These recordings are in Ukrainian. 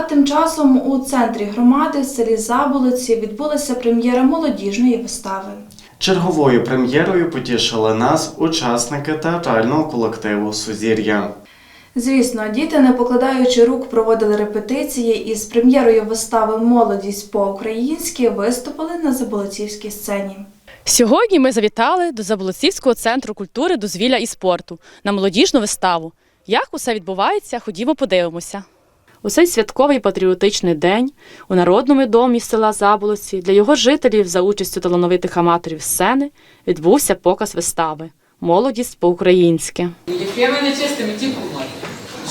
А тим часом у центрі громади в селі Заболоці відбулася прем'єра молодіжної вистави. Черговою прем'єрою потішили нас учасники театрального колективу Сузір'я. Звісно, діти, не покладаючи рук, проводили репетиції і з прем'єрою вистави Молодість по-українськи виступили на Заболоцівській сцені. Сьогодні ми завітали до Заболоцівського центру культури, дозвілля і спорту на молодіжну виставу. Як усе відбувається, ходімо подивимося. У цей святковий патріотичний день у народному домі села Заболоці для його жителів за участю талановитих аматорів сцени відбувся показ вистави Молодість по-українськи. Якими нечистими ті помоги.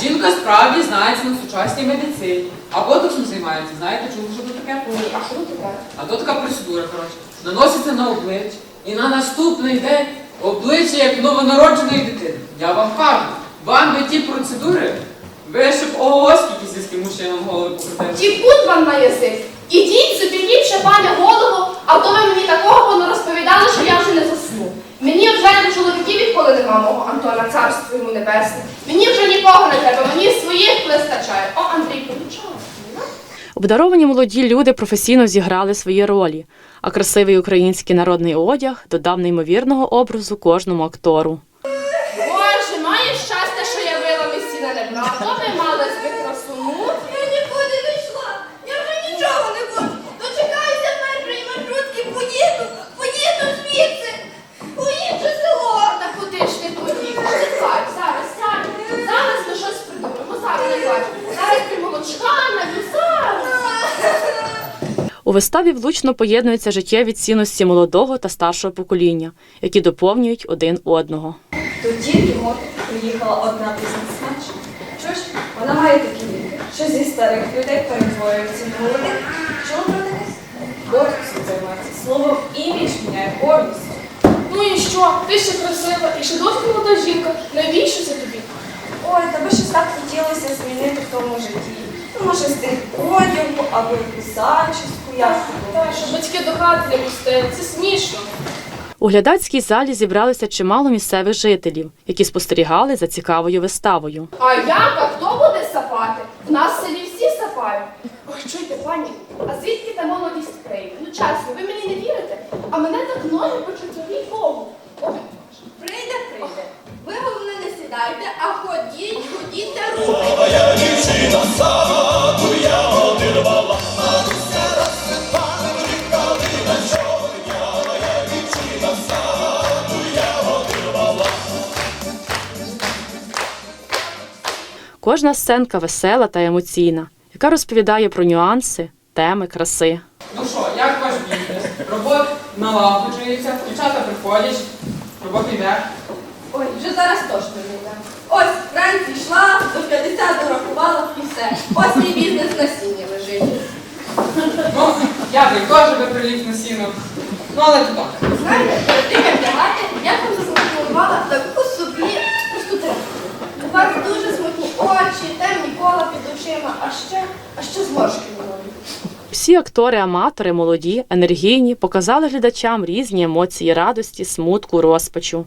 Жінка справді знається на сучасній медицині. А ботоксом займається, знаєте, чому що це таке? А що таке? А то така процедура, коротше. Наноситься на обличчя. І на наступний день обличчя як новонародженої дитини. Я вам кажу, вам би ті процедури, ви щоб ого, скільки сільським мужчинам голови покрутили. Тіпуть вам на язик. Ідіть собі ліпше, пане голову, а то ви мені такого воно розповідали, що я вже не засну. Мені вже до чоловіків відколи нема мого Антона, царство йому небесне. Мені вже нікого не треба, мені своїх вистачає. О, Андрій, помічав. Обдаровані молоді люди професійно зіграли свої ролі, а красивий український народний одяг додав неймовірного образу кожному актору. Боже, маєш щастя, що я вила місіна не брала. То ви мали би красуну. Я нікуди не йшла. Я вже нічого не хочу. Дочекаюся першої маршрутки, поїду, поїду звідси. У інше село. Та куди ж ти поїхав? Чекай, зараз, сядь. Зараз ми щось придумаємо. Зараз не бачу. Зараз ти молочка налю, зараз. У виставі влучно поєднуються життєві цінності молодого та старшого покоління, які доповнюють один одного. Тоді йому приїхала одна бізнесменша. Що ж, вона має такі віки, що зі старих людей перетворюється на молодих. Чому продавець? Ботоксом займається. Словом, імідж міняє повністю. Ну і що? Ти ще красива і ще досить молода жінка. Навіщо це тобі? Ой, та би щось так хотілося змінити в тому житті. Ну, може, стиль одягу або якусь зачіску, як Та, що батьки до хати не пустили, це смішно. У глядацькій залі зібралося чимало місцевих жителів, які спостерігали за цікавою виставою. А як? А хто буде сапати? В нас в селі всі сапають. Ой, чуйте, пані, а звідки та молодість прийде? Ну чесно, ви мені не вірите? А мене так ноги почуть Кожна сценка весела та емоційна, яка розповідає про нюанси, теми, краси. Ну що, як ваш бізнес? Робота налагоджується, дівчата приходять, робота йде. Ой, вже зараз точно не йде. Ось вранці йшла, до 50 дорахувала і все. Ось мій бізнес на сіні лежить. Ну, я би теж би приліг на сіно. Ну, але то так. Знаєте, а що з зморшки на. Всі актори-аматори, молоді, енергійні, показали глядачам різні емоції радості, смутку, розпачу.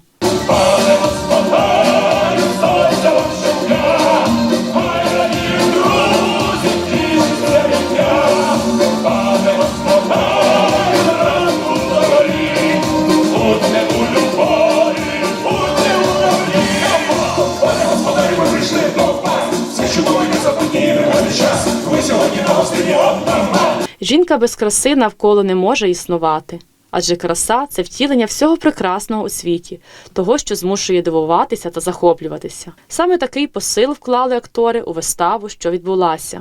Жінка без краси навколо не може існувати. Адже краса це втілення всього прекрасного у світі, того, що змушує дивуватися та захоплюватися. Саме такий посил вклали актори у виставу, що відбулася.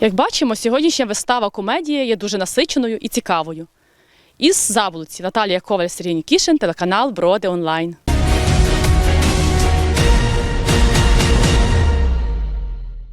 Як бачимо, сьогоднішня вистава комедія є дуже насиченою і цікавою. Із Заблуці Наталія Коваль, Сергій Нікішин, телеканал Броди Онлайн.